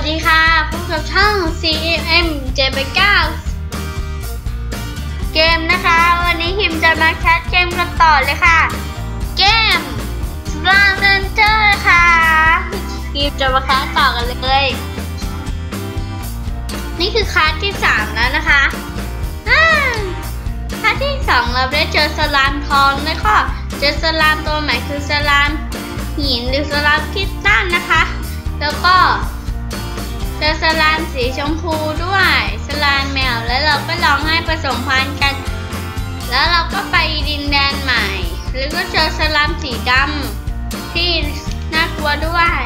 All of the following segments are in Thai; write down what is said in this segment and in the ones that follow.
สดีค่ะพบกับช่อง CM เจไปเกมนะคะ วันนี้ฮิมจะมาแคสเกมกันต่อเลยค่ะ เกม s l a m r a n g e r ค่ะฮิมจะมาแคสต่อกันเลย นี่คือคลาสที่ 3 แล้วนะคะคลาสที่ 2 เราได้เจอสลามทองแล้วก็เจอสลามตัวใหม่คือสลามหินหรือสลามคริสตัลนะคะ ลามสีชมพูด้วย สลามแมว แล้วเราก็ลองให้ผสมพันธุ์กัน แล้วเราก็ไปดินแดนใหม่ แล้วก็เจอสลามสีดำที่น่ากลัวด้วย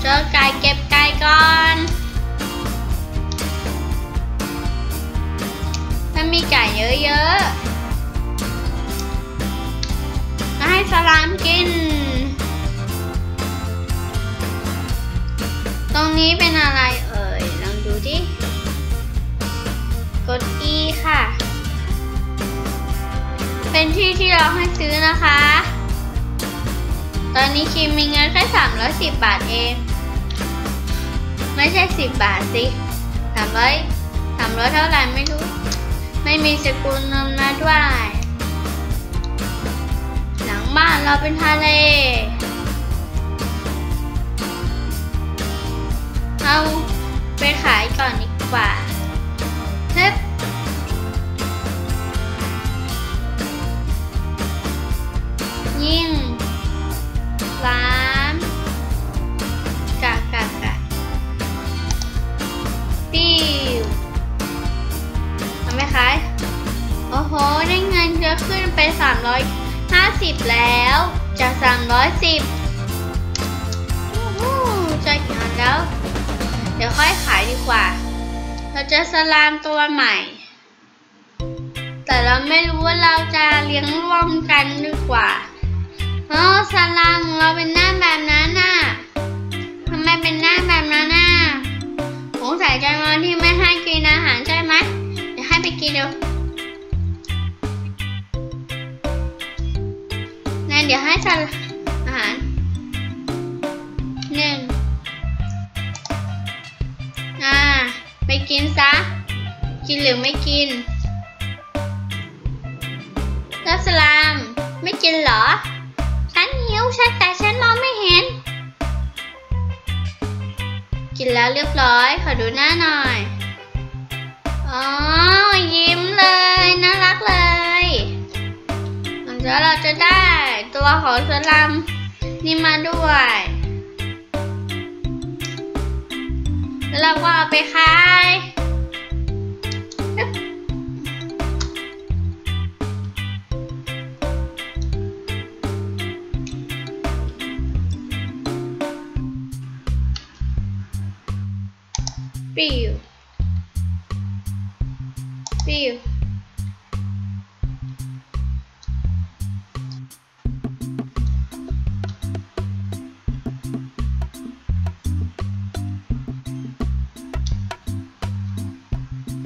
เจอไก่เก็บไก่ก่อนถ้ามีไก่เยอะๆก็ให้สลามกินตรงนี้เป็นอะไร ด E ค่ะ เป็นที่ที่เราให้ซื้อนะคะ ตอนนี้คิมมีเงินแค่310 บาทเอง ไม่ใช่ 10 บาทสิ300 300 เท่าไหร่ไม่รู้ ไม่มีสกุลเงินมาด้วย หลังบ้านเราเป็นทะเลเอาไปขายก่อนดีกว่า ยิ่งร้านกะกะกะปิ้วทำไหมขายโอ้โห ได้เงินเยอะขึ้นไป 350 แล้ว จาก 310โอ้โหใจงานแล้ว เดี๋ยวค่อยขายดีกว่า เราจะสลามตัวใหม่ แต่เราไม่รู้ว่าเราจะเลี้ยงร่วมกันดีกว่า อ๋อสลามของเราเป็นหน้าแบบนั้นน่ะทำไมเป็นหน้าแบบนั้นน่ะสงสัยจะมาที่ไม่ให้กินอาหารใช่ไหมเดี๋ยวให้ไปกินเดี๋ยวงั้นเดี๋ยวให้สลอาหารหนึ่งอ่าไปกินซะ กินหรือไม่กินลัสลาม แล้วเรียบร้อย ขอดูหน้าหน่อย อ๋อ ยิ้มเลย น่ารักเลยแล้วเราจะได้ตัวของสลัมนี่มาด้วย แล้วเราก็เอาไปขาย ปิวปิว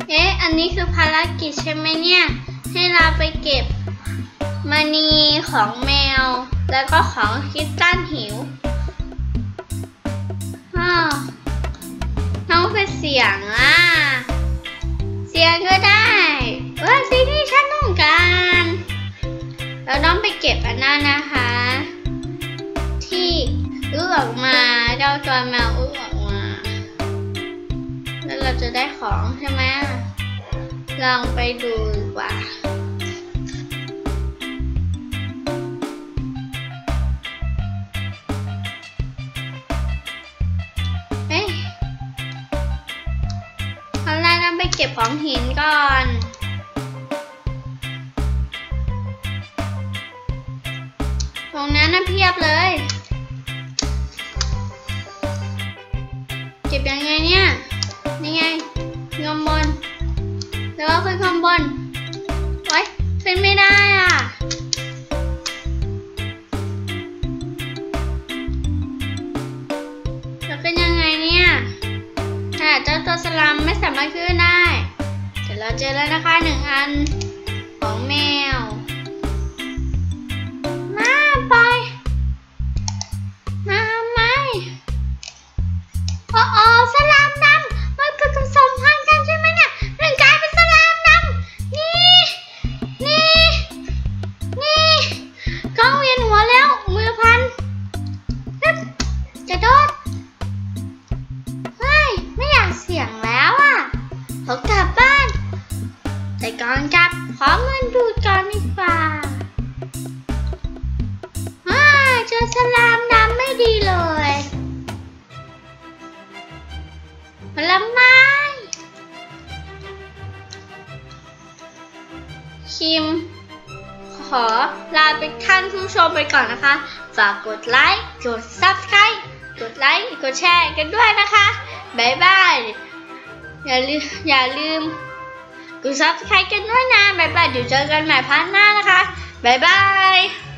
เอ๊ะ อันนี้คือภารกิจใช่ไหมเนี่ย ให้เราไปเก็บมณีของแมว แล้วก็ของคริสตันหิวอ้าว เป็นเสียงอะ เสียงก็ได้เออสิ่งที่ฉันต้องการ เราต้องไปเก็บอันนั้นนะคะ ที่อื้อออกมาเจ้าตัวแมวอื้อออกมา แล้วเราจะได้ของใช่ไหมลองไปดูดีกว่า เก็บของหินก่อน ตรงนั้นน่ะเพียบเลย เก็บยังไงเนี่ย นี่ไงงมบน แล้วก็ขึ้นข้างบน ไว้ ขึ้นไม่ได้ เราเจอแล้วนะคะหนึ่งอันของแมว มาไป มาไหมโอ้โอสลามดำมันคือผสมพันธ์กันใช่ไหมเนี่ยหนึ่งกลายเป็นสลามดำนี่ นี่ นี่ก้องเวียนหัวแล้ว มือพันจะโดด ไม่ ไม่อยากเสี่ยงแล้วอะเขากลับบ้ อ่าเจอสลามดำไม่ดีเลยผลไม้คิม ขอลาไปท่านผู้ชมไปก่อนนะคะ ฝากกดไลค์ กด subscribe กดไลค์ กดแชร์กันด้วยนะคะ บ๊ายบาย อย่าลืมอย่าลืม กด subscribe กันด้วยนะบ๊ายบายเดี๋ยวเจอกันใหม่พาร์ทหน้านะคะบ๊ายบาย